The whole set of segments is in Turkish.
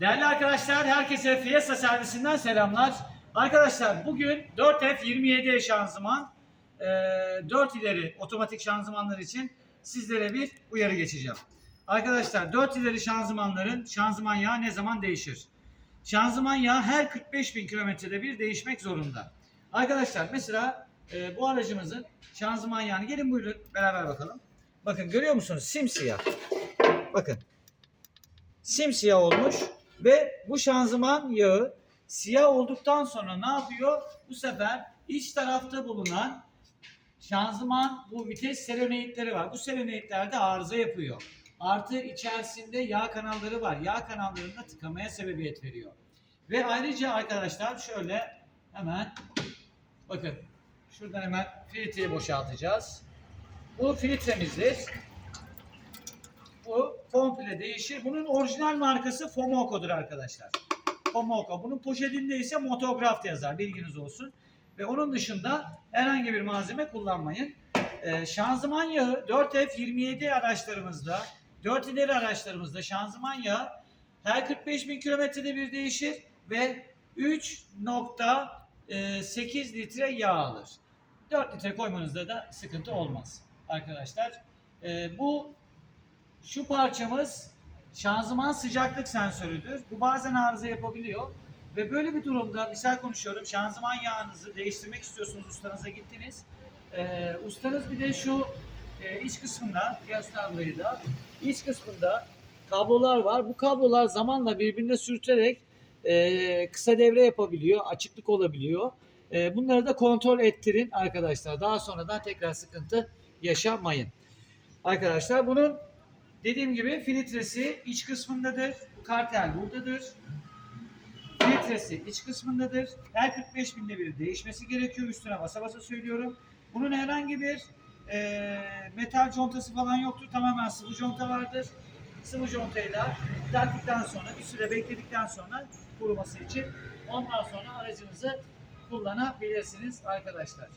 Değerli arkadaşlar, herkese Fiesta servisinden selamlar. Arkadaşlar bugün 4F27 şanzıman, e, 4 ileri otomatik şanzımanlar için sizlere bir uyarı geçeceğim. Arkadaşlar 4 ileri şanzımanların şanzıman yağı ne zaman değişir? Şanzıman yağı her 45 bin kilometrede bir değişmek zorunda. Arkadaşlar mesela e, bu aracımızın şanzıman yağını gelin buyurun beraber bakalım. Bakın görüyor musunuz? Simsiyah. Bakın simsiyah olmuş ve bu şanzıman yağı siyah olduktan sonra ne yapıyor? Bu sefer iç tarafta bulunan şanzıman bu vites selenoidleri var. Bu selenoidler de arıza yapıyor. Artı içerisinde yağ kanalları var. Yağ kanallarında tıkamaya sebebiyet veriyor. Ve ayrıca arkadaşlar şöyle hemen bakın şuradan hemen filtreyi boşaltacağız. Bu filtremizdir. Bu komple değişir. Bunun orijinal markası Fomoco'dur arkadaşlar. Fomoco. Bunun poşetinde ise Motograf yazar. Bilginiz olsun. Ve onun dışında herhangi bir malzeme kullanmayın. Ee, şanzıman yağı 4F27 araçlarımızda, 4 ileri araçlarımızda şanzıman yağı her 45 bin kilometrede bir değişir ve 3.8 litre yağ alır. 4 litre koymanızda da sıkıntı olmaz arkadaşlar. Ee, bu şu parçamız şanzıman sıcaklık sensörüdür. Bu bazen arıza yapabiliyor. Ve böyle bir durumda misal konuşuyorum şanzıman yağınızı değiştirmek istiyorsunuz ustanıza gittiniz. Ee, ustanız bir de şu e, iç kısmında göster burayı da iç kısmında kablolar var. Bu kablolar zamanla birbirine sürterek e, kısa devre yapabiliyor, açıklık olabiliyor. E, bunları da kontrol ettirin arkadaşlar. Daha sonradan tekrar sıkıntı yaşamayın. Arkadaşlar bunun dediğim gibi filtresi iç kısmındadır. Kartel buradadır. Filtresi iç kısmındadır. Her 45 binde bir değişmesi gerekiyor. Üstüne basa basa söylüyorum. Bunun herhangi bir e, metal contası falan yoktur. Tamamen sıvı conta vardır. Sıvı contayla taktıktan sonra bir süre bekledikten sonra kuruması için ondan sonra aracınızı kullanabilirsiniz arkadaşlar.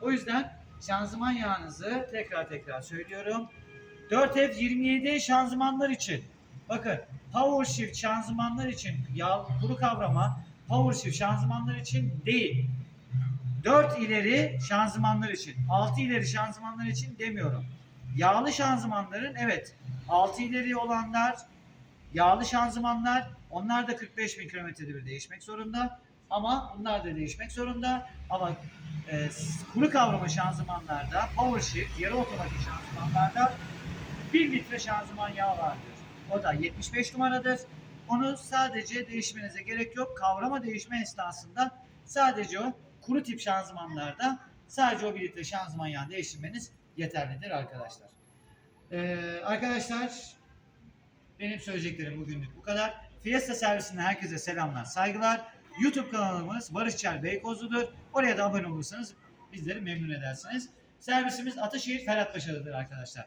O yüzden şanzıman yağınızı tekrar tekrar söylüyorum. 4F27 şanzımanlar için bakın Power Shift şanzımanlar için yağ kuru kavrama Power Shift şanzımanlar için değil. 4 ileri şanzımanlar için, 6 ileri şanzımanlar için demiyorum. Yağlı şanzımanların evet 6 ileri olanlar yağlı şanzımanlar onlar da 45 bin kilometrede bir değişmek zorunda. Ama bunlar da değişmek zorunda. Ama e, kuru kavrama şanzımanlarda, power shift, yarı otomatik şanzımanlarda 1 litre şanzıman yağı vardır. O da 75 numaradır. Onu sadece değişmenize gerek yok. Kavrama değişme esnasında sadece o kuru tip şanzımanlarda sadece o 1 litre şanzıman yağı değiştirmeniz yeterlidir arkadaşlar. Ee, arkadaşlar benim söyleyeceklerim bugünlük bu kadar. Fiesta servisinden herkese selamlar, saygılar. YouTube kanalımız Barış Çel Beykozlu'dur. Oraya da abone olursanız bizleri memnun edersiniz. Servisimiz Ataşehir Ferhatpaşa'dadır arkadaşlar.